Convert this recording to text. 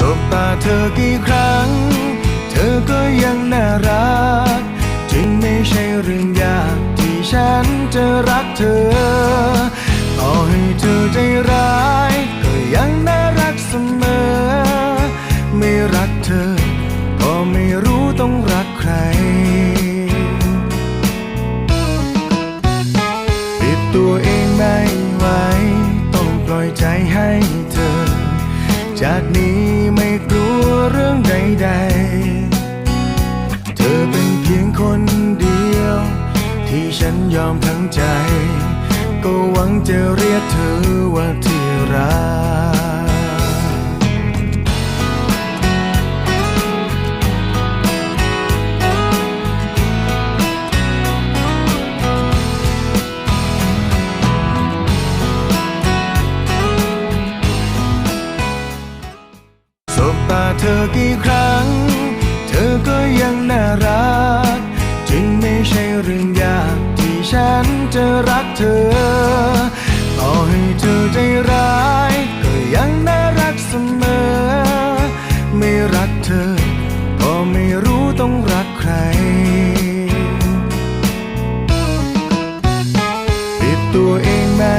สบตาเธอกี่ครั้ง เธอก็ยังน่ารัก จึงไม่ใช่เรื่องยากที่ฉันจะรักเธอ ต่อให้เธอใจร้าย ก็ยังน่ารักเสมอ ไม่รักเธอ ก็ไม่รู้ต้องรักใครปิดตัวเองไม่ไหวต้องปล่อยใจให้เธอ จากนี้ เรื่องใดๆ เธอเป็นเพียงคนเดียว ที่ฉันยอมทั้งใจ ก็หวังจะเรียกเธอว่าที่รัก เธอกี่ครั้ง เธอก็ยังน่ารัก จึงไม่ใช่เรื่องยากที่ฉันจะรักเธอ ต่อให้เธอใจร้าย ก็ยังน่ารักเสมอ ไม่รักเธอ ก็ไม่รู้ต้องรักใครปิดตัวเองไม่